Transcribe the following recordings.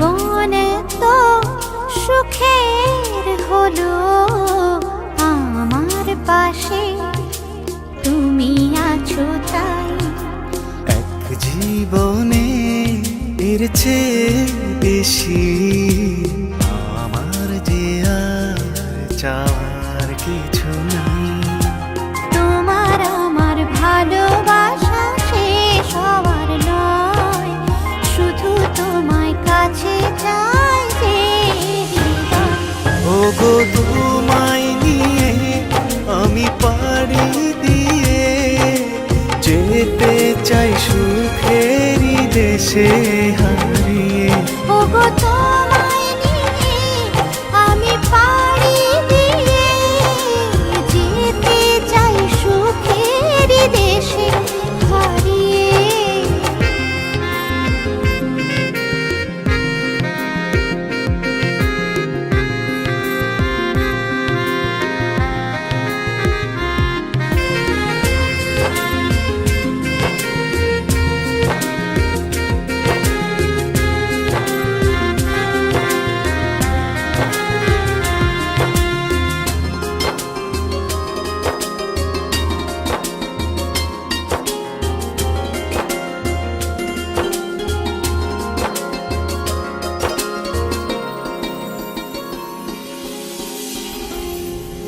জীবন তো সুখের হলো আমার পাশে। তুমি আছো তাই। এক জীবনে এর চেয়ে বেশি হারিয়ে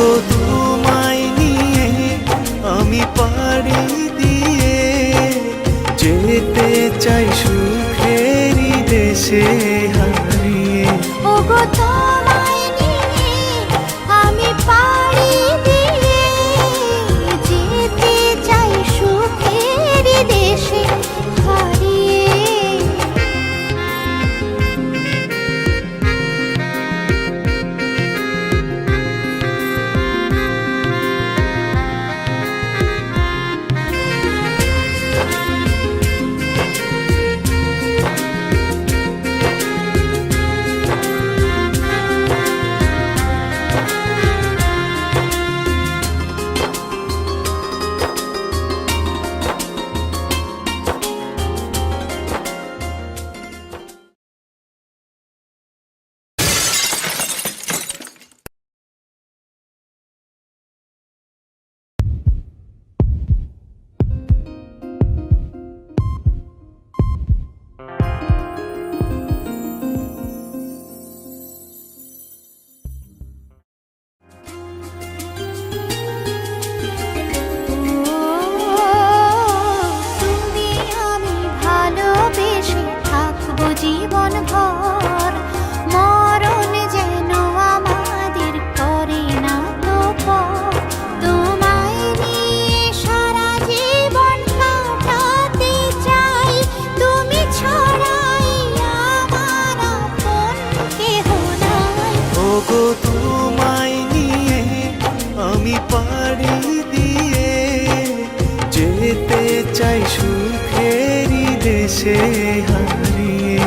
গো নিয়ে আমি পারি দিয়ে যেতে চাই সুখেরি দেশে হারিয়ে। ও গো সে হারিয়ে